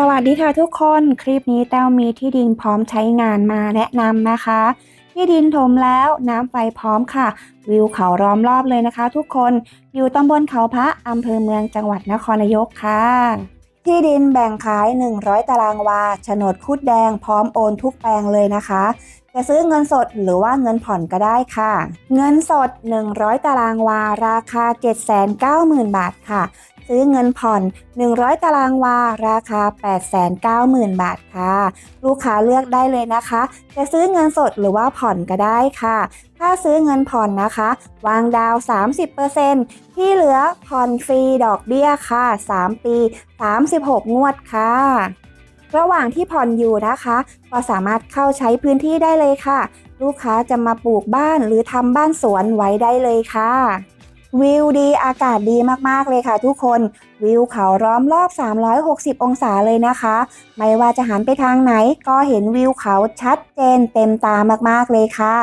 สวัสดีค่ะทุกคน คลิปนี้แต้วมีที่ดินพร้อมใช้งานมาแนะนำนะคะ ที่ดินถมแล้วน้ำไฟพร้อมค่ะ วิวเขาล้อมรอบเลยนะคะ ทุกคนอยู่ตำบลเขาพระอำเภอเมืองจังหวัดนครนายกค่ะ ที่ดินแบ่งขาย 100 ตารางวาโฉนดคุดแดงพร้อมโอนทุกแปลงเลยนะคะจะซื้อเงินสดหรือว่าเงินผ่อนก็ได้ค่ะ เงินสด 100 ตารางวา ราคา 790,000 บาทค่ะ ซื้อเงินผ่อน 100 ตารางวา ราคา 890,000 บาทค่ะ ลูกค้าเลือกได้เลยนะคะ จะซื้อเงินสดหรือว่าผ่อนก็ได้ค่ะ ถ้าซื้อเงินผ่อนนะคะ วางดาว 30%ที่เหลือผ่อนฟรีดอกเบี้ยค่ะ 3 ปี 36 งวดค่ะระหว่างที่ผ่อนอยู่นะคะ ก็สามารถเข้าใช้พื้นที่ได้เลยค่ะ ลูกค้าจะมาปลูกบ้านหรือทำบ้านสวนไว้ได้เลยค่ะ วิวดีอากาศดีมากๆเลยค่ะทุกคน วิวเขาล้อมรอบ 360 องศาเลยนะคะ ไม่ว่าจะหันไปทางไหนก็เห็นวิวเขาชัดเจนเต็มตามากๆเลยค่ะ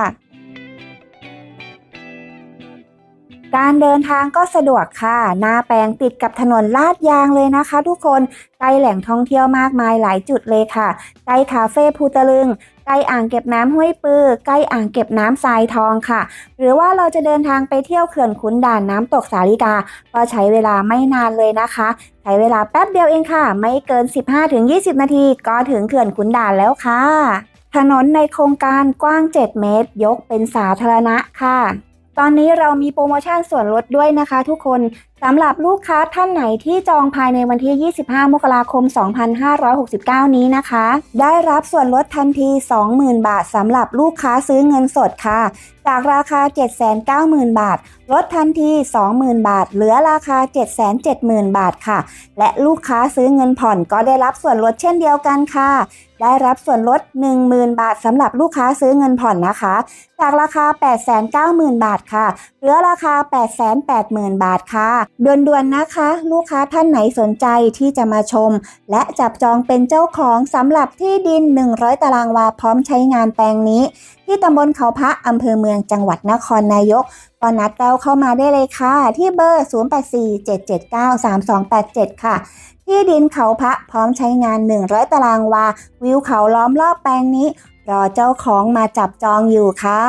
การเดินทางก็สะดวกค่ะ หน้าแปลงติดกับถนนลาดยางเลยนะคะ ทุกคนใกล้แหล่งท่องเที่ยวมากมายหลายจุดเลยค่ะใกล้คาเฟ่ภูตะลึงใกล้อ่างเก็บน้ำห้วยปือใกล้อ่างเก็บน้ำทรายทองค่ะ หรือว่าเราจะเดินทางไปเที่ยวเขื่อนขุนด่านน้ำตกสาลิกา ก็ใช้เวลาไม่นานเลยนะคะ ใช้เวลาแป๊บเดียวเองค่ะ ไม่เกิน 15-20 นาที ก็ถึงเขื่อนขุนด่านแล้วค่ะ ถนนในโครงการกว้าง 7 เมตร ยกเป็นสาธารณะค่ะ ตอนนี้เรามีโปรโมชั่นส่วนลดด้วยนะคะทุกคนสำหรับลูกค้าท่านไหนที่จองภายในวันที่ 25 มกราคม 2569 นี้นะคะ ได้รับส่วนลดทันที 20,000 บาทสำหรับลูกค้าซื้อเงินสดค่ะ จากราคา 790,000 บาทลดทันที 20,000 บาท เหลือราคา 770,000 บาทค่ะ และลูกค้าซื้อเงินผ่อนก็ได้รับส่วนลดเช่นเดียวกันค่ะ ได้รับส่วนลด 10,000 บาทสำหรับลูกค้าซื้อเงินผ่อนนะคะ จากราคา 890,000 บาทค่ะ เหลือราคา 880,000 บาทค่ะ ด่วนๆนะคะ ลูกค้าท่านไหนสนใจที่จะมาชม และจับจองเป็นเจ้าของสำหรับที่ดิน 100 ตารางวาพร้อมใช้งานแปลงนี้ ที่ตำบลเขาพระอำเภอเมืองจังหวัดนครนายก ก็นัดแต้วเข้ามาได้เลยค่ะ ที่เบอร์ 0847793287 ค่ะ ที่ดินเขาพระพร้อมใช้งาน 100 ตารางวา วิวเขาล้อมรอบแปลงนี้ รอเจ้าของมาจับจองอยู่ค่ะ